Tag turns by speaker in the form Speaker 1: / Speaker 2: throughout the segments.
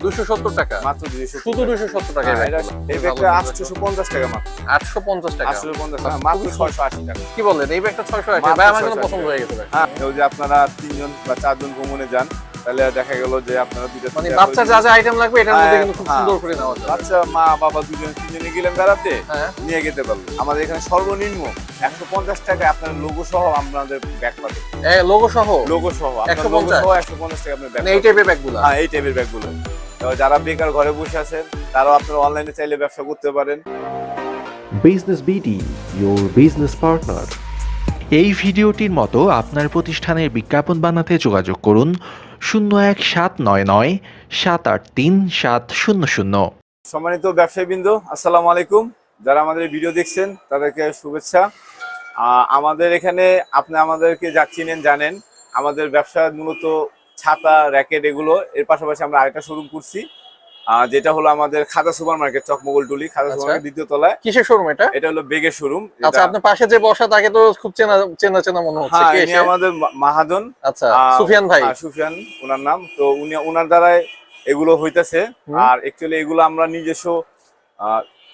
Speaker 1: দুশো সত্তর টাকা।
Speaker 2: মাত্র দুইশো
Speaker 1: শুধু দুশো সত্তর টাকা
Speaker 2: হ্যাঁ, এই ব্যাগটা আটশোশো পঞ্চাশ টাকা মাত্র।
Speaker 1: আটশো পঞ্চাশ টাকা।
Speaker 2: আটশো পঞ্চাশ টাকা মাত্র ছয়শো আশি টাকা।
Speaker 1: কি বলেন এই ব্যাগটা ছয়শো আশি ভাই আমার পছন্দ হয়ে গেছে
Speaker 2: হ্যাঁ যে আপনারা তিনজন বা চারজন ভ্রমণে যান তাহলে দেখা গেল যে আপনারা দুইটা
Speaker 1: মানে বাচ্চা যা যা আইটেম লাগবে এটার মধ্যে
Speaker 2: হ্যাঁ,
Speaker 1: কিন্তু খুব। সুন্দর করে নেওয়া যাবে।
Speaker 2: বাচ্চা মা বাবা দুজন তিনজনে গেলেন বেড়াতে নিয়ে যেতে পারবেন আমাদের এখানে সর্বনিম্ন একশো পঞ্চাশ টাকা আপনার লোগো সহ আপনাদের ব্যাগ
Speaker 1: লোগো সহ?
Speaker 2: লোগো সহ লোগো
Speaker 1: 150?
Speaker 2: সহ একশো পঞ্চাশ টাকা আপনার ব্যাগ
Speaker 1: মানে এই টাইপের ব্যাগগুলো
Speaker 2: হ্যাঁ এই টাইপের ব্যাগগুলো তো যারা বেকার ঘরে বসে আছেন তারাও আপনারা অনলাইনে চাইলে ব্যবসা করতে পারেন।
Speaker 3: Business BD your business partner এই ভিডিওটির মতো আপনার প্রতিষ্ঠানের বিজ্ঞাপন বানাতে যোগাযোগ করুন শূন্য এক সাত নয় নয় সাত আট তিন সাত শূন্য শূন্য।
Speaker 2: সম্মানিত ব্যবসায়ীবৃন্দ আসসালামু আলাইকুম। যারা আমাদের ভিডিও দেখছেন তাদেরকে শুভেচ্ছা। আমাদের এখানে আপনি আমাদেরকে যা চিনেন জানেন। আমাদের ব্যবসা মূলত ছাতা র্যাকেট এগুলো। এর পাশাপাশি আমরা আরেকটা শোরুম করছি। যেটা হলো আমাদের খাতা সুপার মার্কেট চকমগল টুলি খাতা
Speaker 1: আচ্ছা।
Speaker 2: সুপার মার্কেট দ্বিতীয় তলায়।
Speaker 1: কিসের শোরুম এটা?
Speaker 2: এটা হলো বেগের শোরুম
Speaker 1: আচ্ছা আপনার পাশে যে বসা তাকে তো খুব চেনা চেনা চেনা মনে হচ্ছে।
Speaker 2: হ্যাঁ ইনি আমাদের মাহাজন।
Speaker 1: আচ্ছা সুফিয়ান ভাই।
Speaker 2: হ্যাঁ, সুফিয়ান ওনার নাম। তো উনি ওনার দ্বারাই এগুলো হইতাছে। আর অ্যাকচুয়ালি এগুলো আমরা নিজস্ব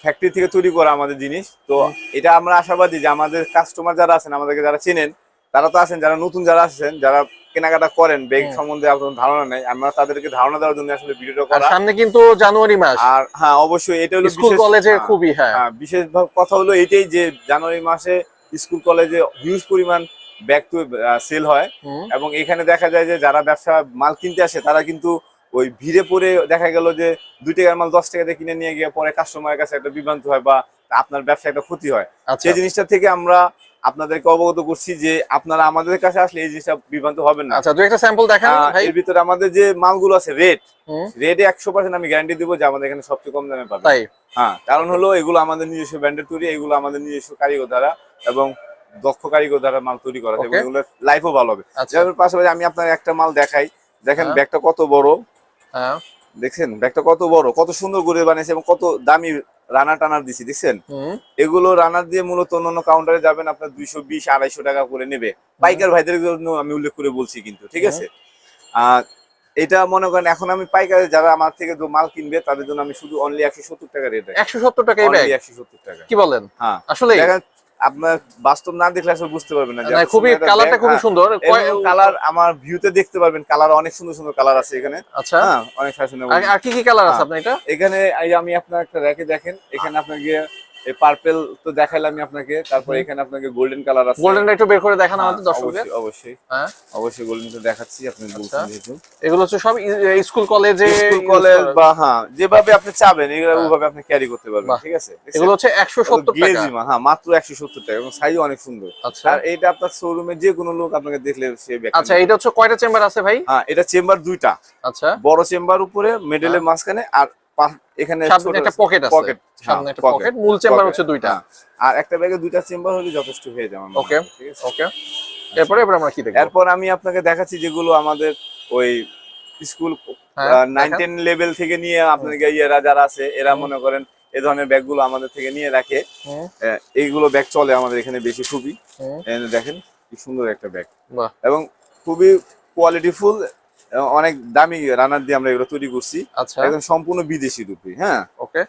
Speaker 2: ফ্যাক্টরি থেকে তৈরি করা আমাদের জিনিস। তো এটা আমরা আশাবাদী যে আমাদের কাস্টমার যারা আছেন আমাদেরকে যারা চেনেন তারা তো আছেন যারা নতুন যারা আছেন যারা কেনাকাটা করেন ব্যাগ সম্বন্ধে আপনার ধারণা নেই আমরা তাদেরকে ধারণা দেওয়ার জন্য আসলে ভিডিওটা করা।
Speaker 1: সামনে কিন্তু জানুয়ারি মাস।
Speaker 2: আর হ্যাঁ অবশ্যই এটা হলো
Speaker 1: স্কুল কলেজে
Speaker 2: হ্যাঁ,
Speaker 1: খুবই হ্যাঁ।
Speaker 2: হ্যাঁ, বিশেষ কথা হলো এটাই যে জানুয়ারি মাসে স্কুল কলেজে হিউজ পরিমাণ ব্যাগ টু সেল হয়। এবং এখানে দেখা যায় যে যারা ব্যবসা মাল কিনতে আসে তারা কিন্তু ওই ভিড়ে পড়ে দেখা গেল যে দুই টাকার মাল দশ টাকা দিয়ে কিনে নিয়ে গিয়ে পরে কাস্টমারের কাছে একটা বিভ্রান্ত হয় বা আপনার ব্যবসা একটা ক্ষতি হয়।
Speaker 1: আচ্ছা।
Speaker 2: সেই জিনিসটা থেকে আমরা আপনাদেরকে অবগত করছি যে আপনারা আমাদের কাছে আসলে এই জিনিসটা বিভ্রান্ত হবেন না।
Speaker 1: আচ্ছা দুই একটা স্যাম্পল দেখান ভাই।
Speaker 2: এর ভিতরে আমাদের যে মালগুলো আছে রেটে একশো পার্সেন্ট আমি গ্যারান্টি দিব যে আমাদের এখানে সবচেয়ে কম দামে পাবেন।
Speaker 1: তাই?
Speaker 2: হ্যাঁ কারণ হলো এগুলো আমাদের নিজস্ব ব্র্যান্ডের তৈরি এগুলো আমাদের নিজস্ব কারিগর দ্বারা এবং দক্ষ কারিগর দ্বারা মাল তৈরি করা
Speaker 1: Okay.
Speaker 2: এগুলোর লাইফও ভালো হবে।
Speaker 1: আচ্ছা।
Speaker 2: যার পাশাপাশি আমি আপনার একটা মাল দেখাই। দেখেন
Speaker 1: হ্যাঁ।
Speaker 2: ব্যাগটা কত বড়।
Speaker 1: হ্যাঁ।
Speaker 2: দেখছেন? ব্যাগটা কত বড় কত সুন্দর করে বানিয়েছে এবং কত দামি রানার টানার দিছি দেখছেন? এগুলো রানার দিয়ে মূলত অন্যান্য কাউন্টারে যাবেন আপনার দুইশো বিশ আড়াইশো টাকা করে নেবে। পাইকার ভাইদের জন্য আমি উল্লেখ করে বলছি কিন্তু ঠিক আছে? আর এটা মনে করেন এখন আমি পাইকারে যারা আমার থেকে মাল কিনবে তাদের জন্য আমি শুধু অনলি একশো সত্তর টাকা রেট
Speaker 1: একশো সত্তর টাকা
Speaker 2: একশো সত্তর টাকা।
Speaker 1: কি বলেন?
Speaker 2: হ্যাঁ।
Speaker 1: আসলে
Speaker 2: আপনার বাস্তব না দেখলে আসলে বুঝতে পারবেন না
Speaker 1: খুবই কালারটা খুবই
Speaker 2: হ্যাঁ,
Speaker 1: সুন্দর।
Speaker 2: কালার আমার ভিউতে দেখতে পারবেন কালার অনেক সুন্দর সুন্দর কালার আছে এখানে।
Speaker 1: আচ্ছা।
Speaker 2: হ্যাঁ অনেক ফ্যাশনেবল
Speaker 1: আর- কি কি কালার আছে
Speaker 2: হ্যাঁ।
Speaker 1: আপনার এটা?
Speaker 2: এখানে আমি আপনার একটা র্যাকে দেখেন এখানে আপনাকে এই পার্পল তো দেখাইলাম আপনাকে তারপর এখানে আপনাকে গোল্ডেন কালার আছে।
Speaker 1: গোল্ডেনটা একটু বের করে দেখান
Speaker 2: হ্যাঁ,
Speaker 1: আমাদের দর্শকদের।
Speaker 2: অবশ্যই
Speaker 1: হ্যাঁ।
Speaker 2: অবশ্যই গোল্ডেনটা দেখাচ্ছি আপনি বলছেন
Speaker 1: আচ্ছা।
Speaker 2: যেহেতু।
Speaker 1: এগুলো হচ্ছে সব স্কুল কলেজে
Speaker 2: স্কুল কলেজ বা হ্যাঁ যেভাবে আপনি চাবেন এগুলো
Speaker 1: হ্যাঁ।
Speaker 2: আপনি ক্যারি করতে পারবেন ঠিক আছে?
Speaker 1: এগুলো হচ্ছে একশো সত্তর টাকা।
Speaker 2: গ্লেজি মাল হ্যাঁ মাত্র একশো সত্তর টাকা এবং সাইজ অনেক সুন্দর।
Speaker 1: আচ্ছা।
Speaker 2: আর এটা আপনার শোরুমে যে কোনো লোক আপনাকে দেখলে সে
Speaker 1: আচ্ছা এটা হচ্ছে কয়টা চেম্বার আছে ভাই?
Speaker 2: হ্যাঁ এটা চেম্বার দুইটা।
Speaker 1: আচ্ছা।
Speaker 2: বড় চেম্বার উপরে মিডলের মাঝখানে আর এখানে
Speaker 1: একটা পকেট আছে।
Speaker 2: পকেট
Speaker 1: সামনে একটা পকেট। মূল চেম্বার হচ্ছে দুইটা।
Speaker 2: হ্যাঁ। আর একটা ব্যাগে দুইটা চেম্বার হলে যথেষ্ট হয়ে যাবে ঠিক আছে?
Speaker 1: ওকে। এরপরে এবার আমরা কি দেখব?
Speaker 2: এরপর আমি আপনাকে দেখাচ্ছি যেগুলো আমাদের ওই স্কুল
Speaker 1: হ্যাঁ,
Speaker 2: নাইন। টেন লেভেল থেকে নিয়ে আপনাকে ইয়েরা যারা আছে এরা মনে করেন এ ধরনের ব্যাগগুলো আমাদের থেকে নিয়ে রাখে। এইগুলো ব্যাগ চলে আমাদের এখানে বেশি খুবই। দেখেন কি সুন্দর একটা ব্যাগ। এবং খুবই কোয়ালিটিফুল অনেক দামি রানার দিয়ে আমরা এগুলো তৈরি করছি।
Speaker 1: আচ্ছা।
Speaker 2: একদম সম্পূর্ণ বিদেশি রূপে হ্যাঁ?
Speaker 1: ওকে।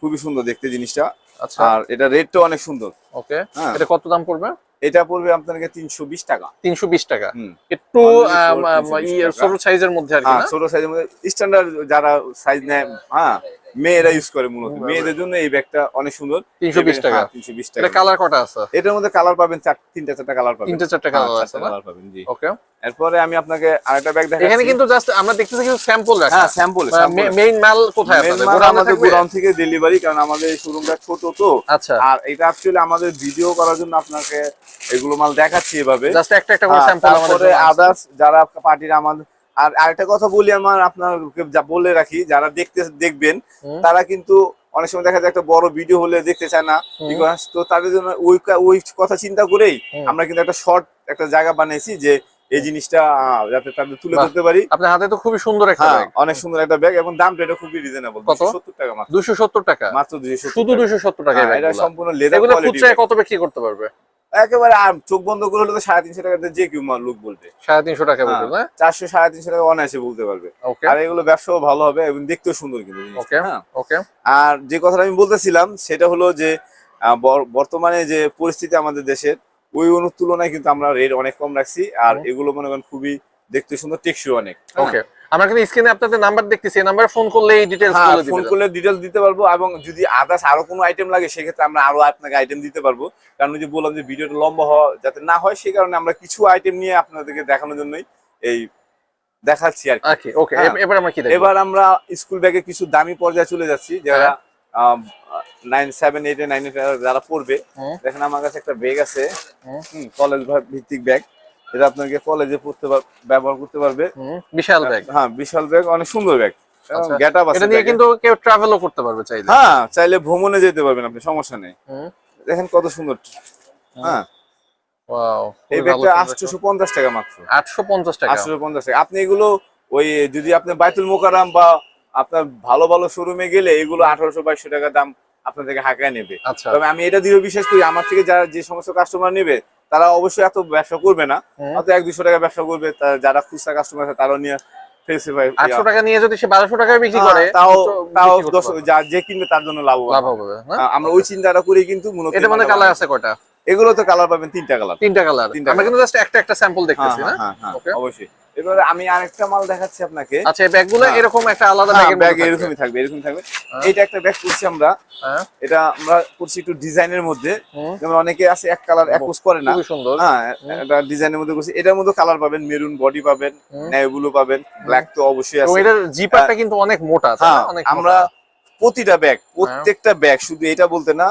Speaker 2: খুবই সুন্দর দেখতে জিনিসটা।
Speaker 1: আচ্ছা।
Speaker 2: আর এটা রেটটা অনেক সুন্দর।
Speaker 1: ওকে।
Speaker 2: হ্যাঁ।
Speaker 1: এটা কত দাম পড়বে?
Speaker 2: এটা পড়বে আপনাকে তিনশো বিশ টাকা।
Speaker 1: তিনশো বিশ টাকা। একটু
Speaker 2: Only for
Speaker 1: আম, আম,
Speaker 2: 320
Speaker 1: ইয়ে। ছোট সাইজের মধ্যে
Speaker 2: হ্যাঁ ছোট সাইজের মধ্যে। স্ট্যান্ডার্ড যারা সাইজ নেয় হ্যাঁ। মেয়েরা ইউজ করে মূলত। মেয়েদের জন্য এই ব্যাগটা অনেক সুন্দর।
Speaker 1: 320 টাকা।
Speaker 2: তিনশো বিশ টাকা।
Speaker 1: কালার কটা আছে?
Speaker 2: এটার মধ্যে কালার পাবেন তিনটা চারটা কালার পাবেন।
Speaker 1: তিনটে চারটে কালার আছে
Speaker 2: পাবেন জি।
Speaker 1: ওকে
Speaker 2: এরপরে আমি আপনাকে আরেকটা ব্যাগ দেখাচ্ছি।
Speaker 1: এখানে কিন্তু জাস্ট আমরা দেখতেছি কিছু স্যাম্পল রাখা
Speaker 2: হ্যাঁ স্যাম্পল
Speaker 1: মেইন মাল কোথায়
Speaker 2: মেন
Speaker 1: আপনাদের?
Speaker 2: আমাদের গোডাউন থেকে ডেলিভারি কারণ আমাদের শোরুমটা ছোট তো।
Speaker 1: আচ্ছা।
Speaker 2: আর এটা অ্যাকচুয়ালি আমাদের ভিডিও করার জন্য আপনাকে এগুলো মাল দেখাচ্ছি এভাবে।
Speaker 1: জাস্ট একটা একটা করে স্যাম্পল আমাদের
Speaker 2: আদার্স যারা পার্টির আমাদের আর আরেকটা কথা বলি আমার আপনাকে যা বলে রাখি যারা দেখতে দেখবেন তারা কিন্তু অনেক সময় দেখা যায় একটা বড় ভিডিও হলে দেখতে চায় না তো তাদের জন্য ওই ওই কথা চিন্তা করেই আমরা কিন্তু একটা শর্ট একটা জায়গা বানিয়েছি যে এই জিনিসটা যাতে তাদের তুলে ধরতে পারি।
Speaker 1: আপনার হাতে তো খুবই সুন্দর একটা
Speaker 2: হ্যাঁ
Speaker 1: ব্যাগ
Speaker 2: অনেক সুন্দর একটা ব্যাগ এবং দামটা এটা খুবই রিজনেবল
Speaker 1: কত?
Speaker 2: সত্তর টাকা মাত্র।
Speaker 1: দুশো সত্তর টাকা।
Speaker 2: মাত্র দুইশো
Speaker 1: শুধু দুশো সত্তর টাকা
Speaker 2: এটা সম্পূর্ণ লেদার কোয়ালিটি
Speaker 1: কত বিক্রি করতে পারবে?
Speaker 2: একেবারে আর চোখ বন্ধ করে হলে তো সাড়ে তিনশো টাকাতে যে কেউ লোক বলবে।
Speaker 1: সাড়ে তিনশো টাকা
Speaker 2: হ্যাঁ,
Speaker 1: বলবেন না?
Speaker 2: চারশো সাড়ে তিনশো টাকা অনায়াসে বলতে পারবে।
Speaker 1: ওকে।
Speaker 2: আর এগুলো ব্যবসাও ভালো হবে এবং দেখতেও সুন্দর কিন্তু
Speaker 1: ওকে
Speaker 2: হ্যাঁ।
Speaker 1: ওকে।
Speaker 2: আর যে কথাটা আমি বলতেছিলাম সেটা হলো যে বর্তমানে যে পরিস্থিতি আমাদের দেশের ওই অনু তুলনায় কিন্তু আমরা রেট অনেক কম রাখছি। আর এগুলো মনে করেন খুবই দেখতে সুন্দর টেকসই অনেক হ্যাঁ।
Speaker 1: ওকে। আমরা কিন্তু স্ক্রিনে আপনাদের নাম্বার দেখতেছি এই নাম্বারে ফোন করলে এই ডিটেলস
Speaker 2: হ্যাঁ
Speaker 1: বলে
Speaker 2: ফোন করলে ডিটেলস দিতে পারব এবং যদি আদার্স আরও কোনো আইটেম লাগে সেক্ষেত্রে আমরা আরও আপনাকে আইটেম দিতে পারব কারণ যে বললাম যে ভিডিওটা লম্বা হওয়া যাতে না হয় সেই কারণে আমরা কিছু আইটেম নিয়ে আপনাদেরকে দেখানোর জন্যই এই দেখাচ্ছি আর কি।
Speaker 1: ওকে ওকে
Speaker 2: হ্যাঁ।
Speaker 1: এবার আমরা কি দেখব
Speaker 2: এবার আমরা স্কুল ব্যাগে কিছু দামি পর্যায়ে চলে যাচ্ছি যারা। নাইন সেভেন এইট নাইন যারা পড়বে দেখেন আমার কাছে একটা ব্যাগ আছে। কলেজ ভিত্তিক ব্যাগ এটা আপনাকে কলেজে পড়তে ব্যবহার করতে পারবে।
Speaker 1: বিশাল ব্যাগ
Speaker 2: হ্যাঁ বিশাল ব্যাগ অনেক সুন্দর ব্যাগ
Speaker 1: আচ্ছা।
Speaker 2: আছে
Speaker 1: এটা নিয়ে কিন্তু কেউ ট্রাভেলও করতে পারবে চাইলে।
Speaker 2: হ্যাঁ চাইলে ভ্রমণে যেতে পারবেন আপনি সমস্যা নেই। দেখেন কত সুন্দর। হ্যাঁ।
Speaker 1: ওয়াও
Speaker 2: এই ব্যাগটা আটশোশো পঞ্চাশ টাকা মাত্র।
Speaker 1: 850 টাকা।
Speaker 2: আপনি এগুলো ওই যদি আপনি বাইতুল মোকারাম বা আপনার ভালো ভালো শোরুমে গেলে এগুলো আঠারোশো বাইশশো টাকা দাম আপনার থেকে হাঁকায় নেবে।
Speaker 1: আচ্ছা।
Speaker 2: তবে আমি এটা দৃঢ় বিশ্বাস করি আমার থেকে যারা যে সমস্ত কাস্টমার নেবে তারা অবশ্যই এত ব্যবসা করবে না। হয়তো এক দুশো টাকা ব্যবসা করবে যারা খুচরা কাস্টমার আছে তারাও নিয়ে ফেসিফাই
Speaker 1: 800 টাকা নিয়ে যদি সে বারোশো টাকায় বিক্রি করে
Speaker 2: হ্যাঁ, তাও তাও। যা যে কিনবে তার জন্য লাভ
Speaker 1: হবে। না
Speaker 2: আমরা ওই চিন্তাটা করি কিন্তু মূলত
Speaker 1: এটা মানে কালার আছে কটা
Speaker 2: এগুলো তো কালার পাবেন তিনটা কালার
Speaker 1: তিনটা কালার আমরা কিন্তু জাস্ট একটা একটা স্যাম্পল দেখতেছি না
Speaker 2: হ্যাঁ? হ্যাঁ অবশ্যই। এবারে আমি আরেকটা মাল দেখাচ্ছি আপনাকে।
Speaker 1: আচ্ছা এই ব্যাগগুলো
Speaker 2: হ্যাঁ।
Speaker 1: এরকম একটা আলাদা
Speaker 2: হ্যাঁ,
Speaker 1: ব্যাগের
Speaker 2: ব্যাগ এরকমই থাকবে এরকম থাকবে।
Speaker 1: হ্যাঁ।
Speaker 2: এইটা একটা ব্যাগ করছি আমরা। এটা আমরা করছি একটু ডিজাইনের মধ্যে। যেমন অনেকে আছে এক কালার এক পোস্ট করে না।
Speaker 1: খুবই সুন্দর।
Speaker 2: হ্যাঁ এটা ডিজাইনের মধ্যে করছি। এটার মধ্যে কালার পাবেন মেরুন বডি পাবেন। নেভি ব্লু পাবেন ব্ল্যাক তো অবশ্যই আছে।
Speaker 1: এটার জিপারটা কিন্তু অনেক মোটা
Speaker 2: হ্যাঁ
Speaker 1: অনেক
Speaker 2: আমরা প্রতিটা ব্যাগ প্রত্যেকটা ব্যাগ শুধু এটা বলতে না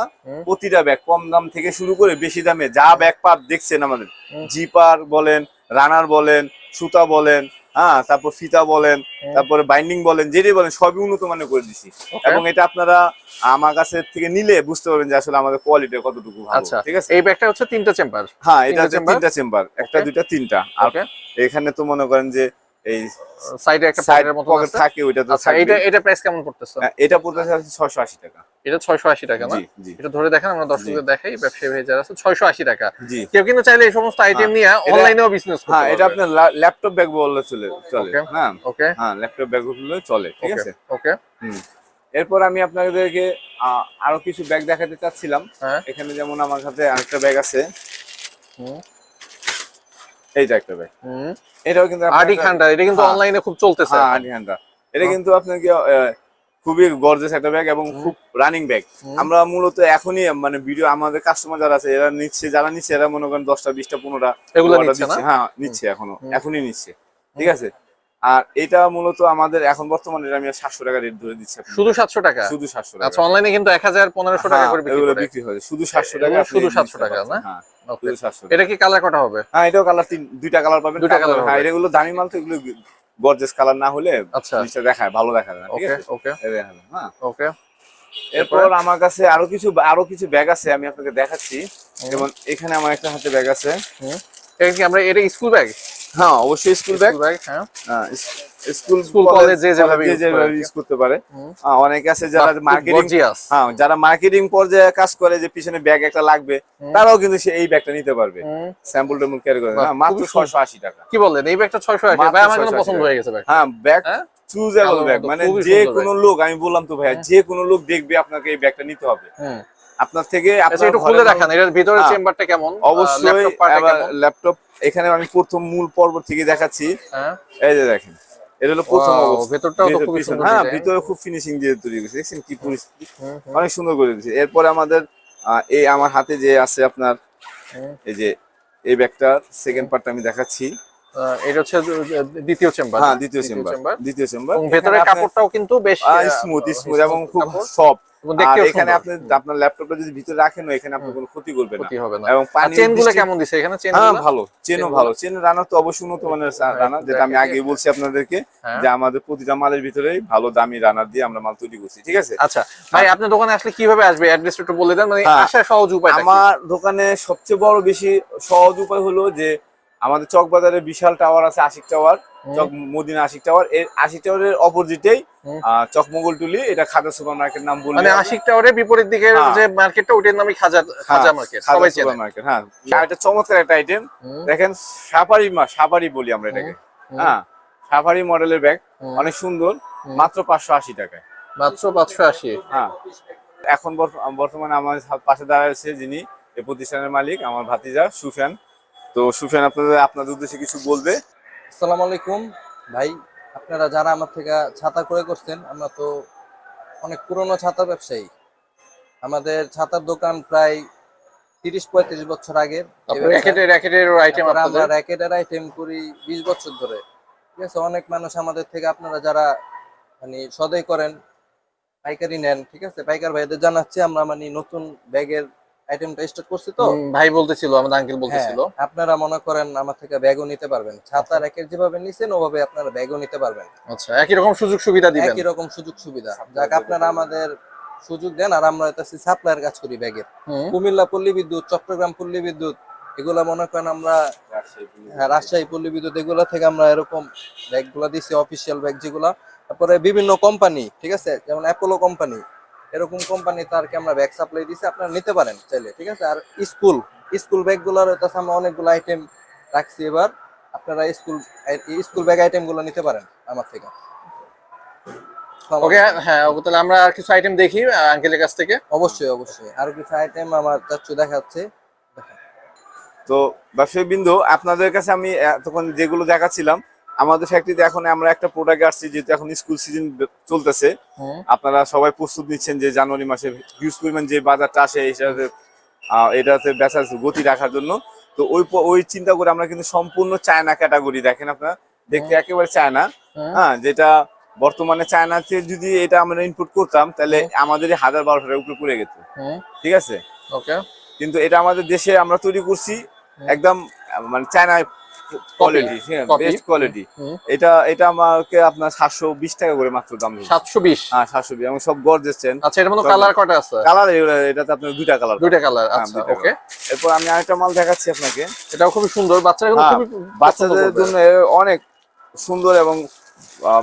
Speaker 2: প্রতিটা ব্যাগ কম দাম থেকে শুরু করে বেশি দামে যা ব্যাগ পাপ দেখছেন আমাদের। জিপার বলেন রানার বলেন সুতা বলেন হ্যাঁ তারপর ফিতা বলেন
Speaker 1: হুম।
Speaker 2: তারপরে বাইন্ডিং বলেন যেটাই বলেন সবই উন্নত মানের করে দিছি। এবং এটা আপনারা আমার কাছে থেকে নিলে বুঝতে পারবেন যে আসলে আমাদের কোয়ালিটি কতটুকু ভালো
Speaker 1: আচ্ছা
Speaker 2: ঠিক আছে?
Speaker 1: এই ব্যাগটা হচ্ছে তিনটা চেম্বার।
Speaker 2: হ্যাঁ এটা হচ্ছে তিনটা চেম্বার একটা দুইটা তিনটা। আর এখানে তো মনে করেন যে এই
Speaker 1: সাইডে একটা পকেটের মতো
Speaker 2: পকেট থাকে ওইটা তো
Speaker 1: আচ্ছা এটা এটা প্রাইস কেমন পড়তেছে?
Speaker 2: হ্যাঁ, এটা পড়তে ছয়শো আশি টাকা।
Speaker 1: এটা 680 টাকা না? এটা ধরে দেখেন আমরা দর্শকদের দেখাই ব্যবসায়ী ভাই যারা আছে 680 টাকা। কেউ কিন্তু চাইলে এই সমস্ত আইটেম নিয়ে অনলাইনেও বিজনেস করতে
Speaker 2: হ্যাঁ এটা আপনার ল্যাপটপ ব্যাগ বললে চলে চলে হ্যাঁ।
Speaker 1: ওকে
Speaker 2: হ্যাঁ ল্যাপটপ ব্যাগ বললে চলে ঠিক আছে?
Speaker 1: ওকে
Speaker 2: হুম। এরপর আমি আপনাদেরকে আরও কিছু ব্যাগ দেখাতে চাচ্ছিলাম।
Speaker 1: হ্যাঁ।
Speaker 2: এখানে যেমন আমার কাছে আরেকটা ব্যাগ আছে।
Speaker 1: হুম।
Speaker 2: এইটা একটা ব্যাগ এটাও কিন্তু আপনার
Speaker 1: আডি খান্ডা এটা কিন্তু
Speaker 2: হ্যাঁ।
Speaker 1: অনলাইনে খুব চলতেছে
Speaker 2: হ্যাঁ আডি হ্যান্ডা এটা
Speaker 1: হ্যাঁ।
Speaker 2: কিন্তু আপনাকে আহ, খুবই গর্জেস একটা ব্যাগ এবং খুব রানিং ব্যাগ আমরা মূলত এখনই মানে ভিডিও আমাদের কাস্টমার যারা আছে এরা নিচ্ছে যারা নিচ্ছে এরা মনে করেন দশটা বিশটা পনেরোটা
Speaker 1: এগুলো নিচ্ছে
Speaker 2: হ্যাঁ নিচ্ছে
Speaker 1: এখনও
Speaker 2: এখনই নিচ্ছে। ঠিক আছে? আর এটা মূলত আমাদের এখন বর্তমানে এটা আমি সাতশো টাকা রেট ধরে দিচ্ছি
Speaker 1: শুধু 700 টাকা?
Speaker 2: শুধু সাতশো টাকা।
Speaker 1: আচ্ছা অনলাইনে কিন্তু 1000 1500 টাকা
Speaker 2: হ্যাঁ,
Speaker 1: করে বিক্রি
Speaker 2: এগুলো
Speaker 1: করে।
Speaker 2: বিক্রি হয় শুধু সাতশো টাকা
Speaker 1: শুধু 700 টাকা। না? এটা কি কালার কটা হবে?
Speaker 2: হ্যাঁ এটাও কালার তিন দুইটা কালার পাবেন।
Speaker 1: দুইটা
Speaker 2: কালার হ্যাঁ। এগুলো দামি মাল তো এগুলো গর্জেস কালার না হলে
Speaker 1: আচ্ছা।
Speaker 2: জিনিসটা দেখায় ভালো দেখা যায় না ঠিক
Speaker 1: ওকে
Speaker 2: আছে?
Speaker 1: ওকে
Speaker 2: হ্যাঁ।
Speaker 1: ওকে
Speaker 2: এরপর আমার কাছে আরও কিছু আরও কিছু ব্যাগ আছে আমি আপনাকে দেখাচ্ছি। যেমন এখানে আমার একটা হাতে ব্যাগ আছে।
Speaker 1: এটা কি আমরা এটা স্কুল ব্যাগ
Speaker 2: হ্যাঁ অবশ্যই স্কুল ব্যাগ
Speaker 1: হ্যাঁ।
Speaker 2: স্কুল
Speaker 1: college যে যেভাবে।
Speaker 2: ইউজ করতে পারে। হ্যাঁ, অনেকে আছে যারা মার্কেটিং হ্যাঁ যারা মার্কেটিং পর্যায়ে কাজ করে যে পিছনে ব্যাগ একটা লাগবে তারাও কিন্তু সে এই ব্যাগটা নিতে পারবে। স্যাম্পল টেম্পল ক্যারি করে। হ্যাঁ, মাত্র
Speaker 1: খুবই সুন্দর।
Speaker 2: ছয়শো আশি টাকা।
Speaker 1: কি বললেন? এই ব্যাগটা 680
Speaker 2: মাত্র
Speaker 1: ভাই আমার
Speaker 2: 680
Speaker 1: পছন্দ হয়ে গেছে ব্যাগ
Speaker 2: হ্যাঁ ব্যাগ
Speaker 1: হ্যাঁ?
Speaker 2: চুজেবল ব্যাগ মানে যে কোনো লোক আমি বললাম তো ভাইয়া যে কোনো লোক দেখবে আপনাকে এই ব্যাগটা নিতে হবে।
Speaker 1: হুম
Speaker 2: আপনার থেকে
Speaker 1: আচ্ছা একটু খুলে দেখান এটার ভিতরে
Speaker 2: হ্যাঁ।
Speaker 1: চেম্বারটা কেমন?
Speaker 2: অবশ্যই
Speaker 1: ল্যাপটপ
Speaker 2: এখানে আমি প্রথম মূল পর্ব থেকে দেখাচ্ছি।
Speaker 1: হ্যাঁ।
Speaker 2: এই যে দেখেন এটা হলো প্রথম
Speaker 1: ভেতরটাও তো সুন্দর
Speaker 2: হ্যাঁ ভিতরে খুব ফিনিশিং দিয়ে তৈরি করেছে দেখছেন কি পরিস্থিতি?
Speaker 1: হুম, হুম,
Speaker 2: অনেক সুন্দর করে দিয়েছে। এরপরে আমাদের এই আমার হাতে যে আছে আপনার এই যে এই সেকেন্ড পার্টটা আমি দেখাচ্ছি।
Speaker 1: এটা হচ্ছে দ্বিতীয় চেম্বার
Speaker 2: হ্যাঁ দ্বিতীয় চেম্বার দ্বিতীয় চেম্বার
Speaker 1: এবং ভেতরের কাপড়টাও কিন্তু বেশ
Speaker 2: স্মুথ স্মুথ এবং খুব সফট এখানে আপনি আপনার ল্যাপটপটা যদি ভিতরে রাখেন এখানে আপনার কোনো ক্ষতি করবে না।
Speaker 1: ক্ষতি হবে না।
Speaker 2: এবং পানি
Speaker 1: চেন কেমন দিছে? এখানে চেন
Speaker 2: হ্যাঁ ভালো। চেনও ভালো। চেন রানার তো অবশ্যই উন্নত মানের রানার যেটা আমি আগেই বলছি আপনাদেরকে
Speaker 1: হ্যাঁ।
Speaker 2: যে আমাদের প্রতিটা মালের ভিতরেই ভালো দামি রানার দিয়ে আমরা মাল তৈরি করছি। ঠিক আছে?
Speaker 1: আচ্ছা ভাই আপনার দোকানে আসলে কীভাবে আসবে? অ্যাড্রেস একটু বলে দেন। মানে
Speaker 2: হ্যাঁ।
Speaker 1: সহজ উপায়
Speaker 2: আমার দোকানে সবচেয়ে বড় বেশি সহজ উপায় হলো যে আমাদের চকবাজারে বিশাল টাওয়ার আছে আশিক টাওয়ার চক মদিনা আশিক টাওয়ার। এর আশিক টাওয়ারের অপোজিটেই
Speaker 1: হুম।
Speaker 2: চকমঙ্গলটুলি এটা খাজা সুপার মার্কেট নাম বললে
Speaker 1: মানে আশিক টাওয়ারের বিপরীত দিকের
Speaker 2: হ্যাঁ।
Speaker 1: যে মার্কেটটা ওটার নামই খাজা খাজা মার্কেট।
Speaker 2: খাজা
Speaker 1: সবাই
Speaker 2: সুপার
Speaker 1: চেনে।
Speaker 2: মার্কেট হ্যাঁ। আর এটা চমৎকার একটা আইটেম দেখেন সাফারি মা সাফারি বলি আমরা এটাকে। হ্যাঁ সাফারি মডেলের ব্যাগ অনেক সুন্দর মাত্র পাঁচশো আশি টাকায়।
Speaker 1: মাত্র পাঁচশো আশি।
Speaker 2: হ্যাঁ। এখন বর্ত- বর্তমানে আমার পাশে দাঁড়াচ্ছে যিনি এই প্রতিষ্ঠানের মালিক আমার ভাতিজা সুফিয়ান। তো সুফিয়ান আপনাদের আপনাদের উদ্দেশ্যে কিছু বলবে?
Speaker 4: আসসালামু আলাইকুম। ভাই আপনারা যারা আমার থেকে ছাতা ক্রয় করছেন আমরা তো অনেক পুরনো ছাতা ব্যবসায়ী। আমাদের ছাতার দোকান প্রায় তিরিশ পঁয়ত্রিশ বছর আগের। আমরা
Speaker 1: আপনাদের?
Speaker 4: র্যাকেটের আইটেম করি বিশ বছর ধরে। ঠিক আছে অনেক মানুষ আমাদের থেকে আপনারা যারা মানে সদাই করেন পাইকারি নেন ঠিক আছে? পাইকার ভাইদের জানাচ্ছি আমরা মানে নতুন ব্যাগের আইটেমটা স্টার্ট করছি তো।
Speaker 1: ভাই বলতেছিল আমাদের আঙ্কেল বলতেছিল।
Speaker 4: হ্যাঁ, আপনারা মনে করেন আমার থেকে ব্যাগও নিতে পারবেন। ছাতা র্যাকেট যেভাবে নিছেন ওভাবে আপনারা ব্যাগও নিতে পারবেন।
Speaker 1: আচ্ছা একই রকম সুযোগ সুবিধা দিবেন।
Speaker 4: একই রকম সুযোগ সুবিধা। যাক আপনারা আমাদের সুযোগ দেন আর আমরা এটা সাপ্লাইয়ের কাজ করি ব্যাগের। কুমিল্লা পল্লী বিদ্যুৎ চট্টগ্রাম পল্লী বিদ্যুৎ এগুলা মনে করেন আমরা হ্যাঁ, রাজশাহী পল্লী বিদ্যুৎ এগুলা থেকে আমরা এরকম ব্যাগগুলা দিছি অফিসিয়াল ব্যাগ যেগুলা। তারপরে বিভিন্ন কোম্পানি ঠিক আছে? যেমন অ্যাপোলো কোম্পানি এরকম কোম্পানি তারকে আমরা ব্যাগ সাপ্লাই দিছি আপনারা নিতে পারেন চাইলে ঠিক আছে? আর স্কুল স্কুল ব্যাগগুলোর হইতাছে আমরা অনেকগুলো আইটেম রাখছি এবার। আপনারা স্কুল স্কুল ব্যাগ আইটেমগুলো নিতে পারেন আমার থেকে।
Speaker 1: ওকে হ্যাঁ ওকে, তাহলে আমরা আর কিছু আইটেম দেখি আঙ্কেলের কাছ থেকে।
Speaker 4: অবশ্যই অবশ্যই। আর কিছু আইটেম আমার চাচ্ছু দেখাচ্ছে।
Speaker 2: তো ব্যবসায়ী বিন্দু আপনাদের কাছে আমি তখন যেগুলো দেখাচ্ছিলাম আমাদের ফ্যাক্টরিতে এখন আমরা একটা প্রোডাক্ট আসছি যেহেতু এখন স্কুল সিজন চলতেছে। আপনারা সবাই প্রস্তুত নিচ্ছেন যে জানুয়ারি মাসে হিউজ পরিমাণ যে বাজারটা আসে এটাতে এটাতে বেচার গতি রাখার জন্য। তো ওই ওই চিন্তা করে আমরা কিন্তু সম্পূর্ণ চায়না ক্যাটাগরি দেখেন আপনারা। দেখতে একেবারে চায়না হ্যাঁ যেটা বর্তমানে চায়নাতে যদি এটা আমরা ইনপুট করতাম তাহলে আমাদের হাজার বারোশো টাকা উপরে পড়ে গেত। ঠিক আছে?
Speaker 1: ওকে।
Speaker 2: কিন্তু এটা আমাদের দেশে আমরা তৈরি করছি একদম মানে চায়না কোয়ালিটি
Speaker 1: হ্যাঁ
Speaker 2: বেস্ট কোয়ালিটি এটা এটা আমাকে আপনার সাতশো বিশ টাকা করে মাত্র দাম দিচ্ছে।
Speaker 1: সাতশো বিশ?
Speaker 2: হ্যাঁ সাতশো বিশ এবং সব গর্জেস চেন
Speaker 1: আচ্ছা এটা মতো কালার কটা আছে?
Speaker 2: কালার এটাতে আপনার দুইটা কালার
Speaker 1: দুইটা কালার
Speaker 2: হ্যাঁ,
Speaker 1: আচ্ছা ওকে
Speaker 2: এরপর আমি আরেকটা মাল দেখাচ্ছি আপনাকে।
Speaker 1: এটাও খুবই সুন্দর বাচ্চাদের জন্য
Speaker 2: হ্যাঁ, বাচ্চাদের জন্য অনেক সুন্দর এবং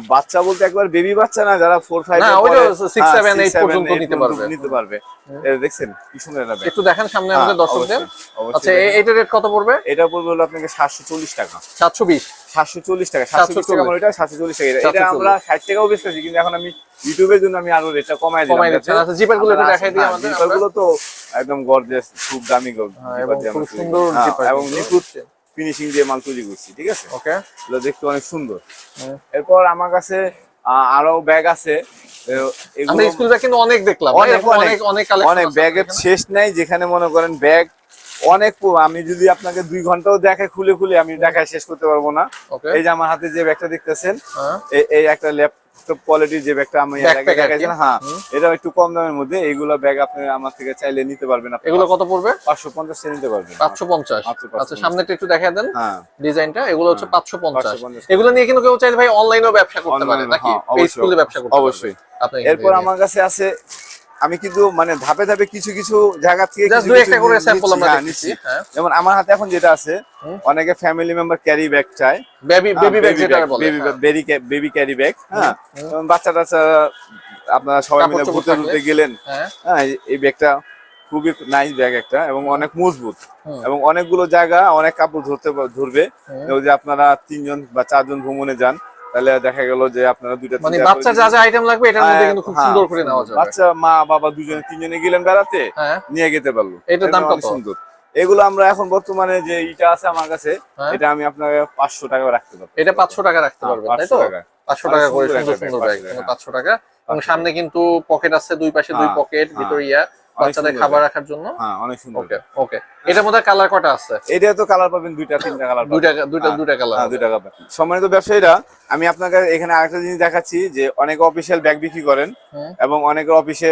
Speaker 2: বাচ্চা বলতে একবার বেবি বাচ্চা না যারা ফোর ফাইভ
Speaker 1: না, ওইটা six, seven, eight পর্যন্ত নিতে পারবে।
Speaker 2: নিতে পারবে। এ দেখছেন কি সুন্দর একটা
Speaker 1: একটু দেখেন সামনে আমাদের দর্শকদের। আচ্ছা
Speaker 2: অবশ্যই
Speaker 1: এ- এইটার রেট কত পড়বে?
Speaker 2: এটা পড়বে হলো আপনাকে সাতশো চল্লিশ টাকা।
Speaker 1: সাতশো বিশ।
Speaker 2: সাতশো চল্লিশ টাকা সাতশো বিশ টাকা
Speaker 1: 740
Speaker 2: ওইটা সাতশো চল্লিশ টাকা। এটা। এটা
Speaker 1: 740
Speaker 2: আমরা ষাট টাকাও বেচতেছি কিন্তু এখন আমি ইউটিউবের জন্য আমি আরও রেটটা কমাই দিলাম।
Speaker 1: দিচ্ছেন। আচ্ছা জিপারগুলো একটু দেখাই দিই
Speaker 2: হ্যাঁ,
Speaker 1: আমাদের
Speaker 2: জিপারগুলো তো একদম গর্জেস খুব দামি গো-
Speaker 1: হ্যাঁ, খুব সুন্দর।
Speaker 2: হ্যাঁ,
Speaker 1: জিপার
Speaker 2: এবং নিখুঁত ফিনিশিং দিয়ে মাল তৈরি করছি ঠিক আছে?
Speaker 1: ওকে।
Speaker 2: এগুলো দেখতে অনেক সুন্দর। এরপর আমার কাছে আরও ব্যাগ আছে।
Speaker 1: আমরা কিন্তু অনেক দেখলাম।
Speaker 2: অনেক, অনেক,
Speaker 1: অনেক
Speaker 2: ব্যাগের শেষ নাই যেখানে মনে করেন ব্যাগ অনেক আমি যদি আপনাকে দুই ঘন্টাও দেখে খুলে খুলে আমি দেখায় শেষ করতে পারব না।
Speaker 1: ওকে।
Speaker 2: এই যে আমার হাতে যে ব্যাগটা দেখতেছেন
Speaker 1: হ্যাঁ।
Speaker 2: এই একটা ল্যাপটপ কোয়ালিটির যে ব্যাগটা আমি হ্যাঁ এটা একটু কম দামের মধ্যে। এইগুলো ব্যাগ আপনি আমার থেকে চাইলে নিতে পারবেন
Speaker 1: এগুলো কত পড়বে?
Speaker 2: পাঁচশো পঞ্চাশ নিতে পারবেন।
Speaker 1: পাঁচশো
Speaker 2: 550
Speaker 1: আচ্ছা সামনেটা একটু দেখা দেন
Speaker 2: হ্যাঁ।
Speaker 1: ডিজাইনটা। এগুলো হচ্ছে
Speaker 2: হ্যাঁ,
Speaker 1: পাঁচশো পঞ্চাশ।
Speaker 2: 550
Speaker 1: এগুলো নিয়ে কিন্তু কেউ চাইলে ভাই অনলাইনেও ব্যবসা করতে পারে নাকি?
Speaker 2: হ্যাঁ, অবশ্যই,
Speaker 1: স্কুলে ব্যবসা করতে
Speaker 2: অবশ্যই। এরপর আমার কাছে আছে আমি কিন্তু মানে ধাপে ধাপে কিছু কিছু জায়গা থেকে হ্যাঁ।
Speaker 1: হ্যাঁ।
Speaker 2: যেমন আমার হাতে এখন যেটা আছে অনেকে ফ্যামিলি মেম্বার ক্যারি ব্যাগ চায়।
Speaker 1: বেবি বেবি ব্যাগ যেটা বলে
Speaker 2: বেবি
Speaker 1: হ্যাঁ।
Speaker 2: বেবি ক্যারি ব্যাগ হ্যাঁ। বাচ্চা টাচ্চা আপনারা সবাই মিলে ঘুরতে ঘুরতে গেলেন।
Speaker 1: হ্যাঁ।
Speaker 2: হ্যাঁ এই- ব্যাগটা খুবই নাইস ব্যাগ একটা এবং অনেক মজবুত। এবং অনেকগুলো জায়গা অনেক কাপড় ধরতে ধরবে। যদি আপনারা তিনজন বা চারজন ভ্রমণে যান তাহলে দেখা গেল যে আপনারা দুইটা
Speaker 1: মানে বাচ্চা যা যা আইটেম লাগবে এটার মধ্যে কিন্তু খুব
Speaker 2: হ্যাঁ,
Speaker 1: সুন্দর করে নেওয়া যাবে।
Speaker 2: বাচ্চা মা বাবা দুজনে তিনজনে গেলেন বেড়াতে
Speaker 1: হ্যাঁ।
Speaker 2: নিয়ে যেতে পারল।
Speaker 1: এটার দাম
Speaker 2: এটা
Speaker 1: কত?
Speaker 2: সুন্দর। এগুলো আমরা এখন বর্তমানে যে ইটা আছে আমার কাছে
Speaker 1: হ্যাঁ।
Speaker 2: এটা আমি আপনাকে পাঁচশো টাকা রাখতে পারব।
Speaker 1: এটা পাঁচশো টাকা রাখতে
Speaker 2: হ্যাঁ,
Speaker 1: পারবেন তাই তো। পাঁচশো টাকা করে
Speaker 2: সুন্দর
Speaker 1: সুন্দর
Speaker 2: ব্যাগ,
Speaker 1: ব্যাগ
Speaker 2: 500 টাকা।
Speaker 1: পাঁচশো টাকা। এবং সামনে কিন্তু পকেট আছে দুই পাশে দুই
Speaker 2: হ্যাঁ,
Speaker 1: পকেট
Speaker 2: হ্যাঁ।
Speaker 1: ভিতরে ইয়া বাচ্চাদের খাবার রাখার জন্য?
Speaker 2: হ্যাঁ অনেক সুন্দর
Speaker 1: ওকে ওকে। এটার মধ্যে কালার কটা আছে?
Speaker 2: এটা তো কালার পাবেন দুইটা তিনটা কালার
Speaker 1: দুইটা দুইটা
Speaker 2: হ্যাঁ,
Speaker 1: দুইটা কালার
Speaker 2: হ্যাঁ দুইটা কালার সম্মানিত ব্যবসায়ীরা আমি আপনাকে এখানে আরেকটা জিনিস দেখাচ্ছি যে অনেক অফিসিয়াল ব্যাগ বিক্রি করেন এবং অনেকের অফিসে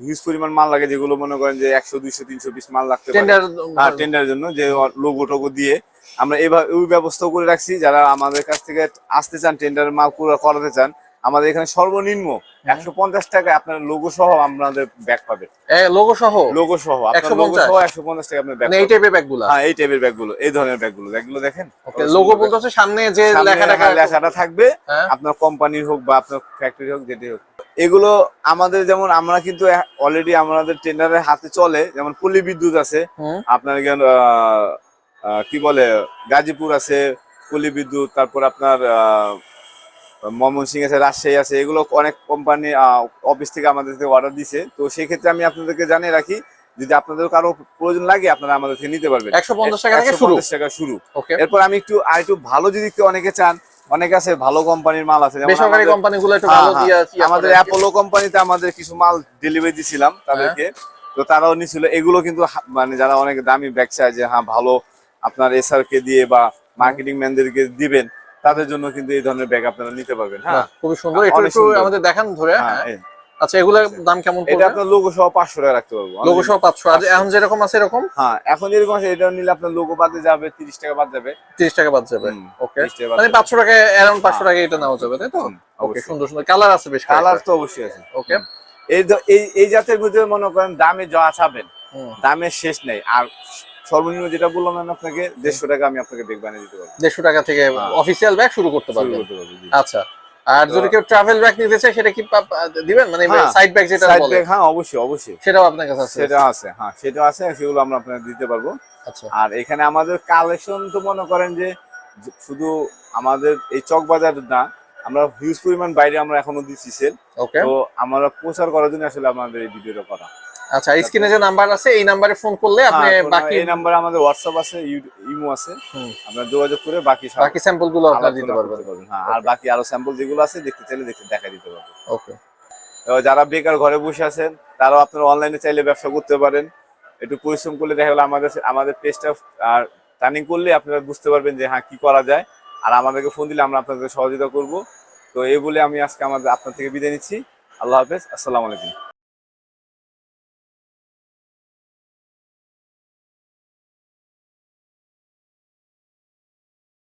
Speaker 2: হিউজ পরিমাণ মাল লাগে যেগুলো মনে করেন যে একশো দুইশো তিনশো পিস মাল লাগতে পারে।
Speaker 1: টেন্ডার
Speaker 2: হ্যাঁ জন্য যে লোগো টোগো দিয়ে। আমরা এভাবে ওই ব্যবস্থাও করে রাখছি। যারা আমাদের কাছ থেকে আসতে চান টেন্ডার মাল করাতে চান আমাদের এখানে সর্বনিম্ন একশো পঞ্চাশ টাকায় আপনার লোগো সহ আপনাদের ব্যাগ পাবেন
Speaker 1: লোগো সহ
Speaker 2: লোগো সহ আপনার লোগো সহ একশো পঞ্চাশ টাকা আপনার ব্যাগ
Speaker 1: মানে এই টাইপের ব্যাগগুলা
Speaker 2: হ্যাঁ এই টাইপের ব্যাগগুলো এই ধরনের ব্যাগগুলো ব্যাগগুলো দেখেন?
Speaker 1: লোগো বলতে হচ্ছে সামনে যে লেখাটা
Speaker 2: হ্যাঁ, লেখাটা থাকবে।
Speaker 1: হ্যাঁ।
Speaker 2: আপনার কোম্পানির হোক বা আপনার ফ্যাক্টরি হোক যেটি হোক। এগুলো আমাদের যেমন আমরা কিন্তু অলরেডি আমাদের টেন্ডারের হাতে চলে। যেমন পল্লী বিদ্যুৎ আছে আপনার কি বলে গাজীপুর আছে পল্লী বিদ্যুৎ তারপর আপনার আহ, ময়মনসিং আছে রাজশাহী আছে এগুলো অনেক কোম্পানি অফিস থেকে আমাদের থেকে অর্ডার দিছে। তো সেই ক্ষেত্রে আমি আপনাদেরকে জানিয়ে রাখি যদি আপনাদের কারও প্রয়োজন লাগে আপনারা আমাদের থেকে নিতে পারবেন।
Speaker 1: একশো পঞ্চাশ টাকা থেকে শুরু।
Speaker 2: টাকা শুরু। এরপর আমি একটু আর একটু ভালো যদি অনেকে চান অনেকে আছে ভালো কোম্পানির মাল আছে
Speaker 1: বেসরকারি একটু
Speaker 2: হ্যাঁ,
Speaker 1: ভালো
Speaker 2: হ্যাঁ।
Speaker 1: দিয়ে
Speaker 2: আমাদের। অ্যাপোলো কোম্পানিতে আমাদের কিছু মাল ডেলিভারি দিছিলাম তাদেরকে। তো তারাও নিছিল। এগুলো কিন্তু মানে যারা অনেক দামি ব্যাগ চায় যে হ্যাঁ ভালো আপনার এসআর কে দিয়ে বা মার্কেটিং ম্যানদেরকে দিবেন। তাদের জন্য কিন্তু এই ধরনের ব্যাগ আপনারা নিতে পারবেন হ্যাঁ?
Speaker 1: খুবই সুন্দর। একটু একটু। আমাদের দেখান ধরে
Speaker 2: হ্যাঁ,
Speaker 1: হ্যাঁ। আচ্ছা এগুলোর দাম কেমন
Speaker 2: এটা আপনার লোগো সহ পাঁচশো টাকা রাখতে পারব।
Speaker 1: লোগো সহ আর এখন যেরকম আছে এরকম?
Speaker 2: হ্যাঁ এখন যেরকম আছে এটা নিলে আপনার লোগো বাদে যাবে তিরিশ টাকা বাদ যাবে।
Speaker 1: তিরিশ টাকা বাদ যাবে। ওকে
Speaker 2: 30 টাকা
Speaker 1: মানে টাকা টাকা এটা নেওয়া যাবে তাই তো? ওকে সুন্দর সুন্দর। কালার আছে বেশ
Speaker 2: কালার তো অবশ্যই আছে।
Speaker 1: ওকে
Speaker 2: এই এই জাতের মধ্যে মনে করেন দামে যা চাবেন দামের শেষ নেই। আর সর্বনিম্ন যেটা বললাম আমি আপনাকে দেড়শো টাকা আমি আপনাকে বেগ বানিয়ে দিতে পারব।
Speaker 1: দেড়শো টাকা থেকে। অফিসিয়াল ব্যাগ শুরু করতে
Speaker 2: পারব,
Speaker 1: আচ্ছা আর যদি কেউ ট্রাভেল ব্যাগ নিতে চায় সেটা কি দিবেন? মানে। সাইড ব্যাগ যেটা বলে।
Speaker 2: bag, হ্যাঁ অবশ্যই অবশ্যই।
Speaker 1: সেটাও আপনার কাছে আছে।
Speaker 2: সেটা আছে হ্যাঁ সেটা আছে সেগুলো আমরা আপনাকে দিতে পারব।
Speaker 1: আচ্ছা।
Speaker 2: আর এখানে আমাদের কালেকশন তো মনে করেন যে যে- শুধু আমাদের এই চক বাজার না আমরা হিউজ পরিমাণ বাইরে আমরা এখনও দিচ্ছি সেল তো আমরা প্রচার করার জন্য আসলে আমাদের এই ভিডিওটা করা।
Speaker 1: আচ্ছা স্ক্রিনে যে নাম্বার আছে এই নাম্বারে ফোন করলে আপনি
Speaker 2: হ্যাঁ,
Speaker 1: বাকি
Speaker 2: এই নাম্বারে আমাদের হোয়াটসঅ্যাপ আছে ইমো আছে। আপনারা যোগাযোগ করে বাকি
Speaker 1: বাকি স্যাম্পলগুলো আপনার দিতে পারবেন।
Speaker 2: হ্যাঁ আর বাকি আরও স্যাম্পল যেগুলো আছে দেখতে চাইলে দেখতে দেখা দিতে পারব
Speaker 1: ওকে।
Speaker 2: যারা বেকার ঘরে বসে আছেন তারাও আপনারা অনলাইনে চাইলে ব্যবসা করতে পারেন। একটু পরিশ্রম করলে দেখা গেলো আমাদের আমাদের পেজটা আর টার্নিং করলে আপনারা বুঝতে পারবেন যে হ্যাঁ কি করা যায়। আর আমাদেরকে ফোন দিলে আমরা আপনাদের সহযোগিতা করব। তো এই বলে আমি আজকে আমাদের আপনার থেকে বিদায় নিচ্ছি। আল্লাহ হাফেজ আসসালামু আলাইকুম।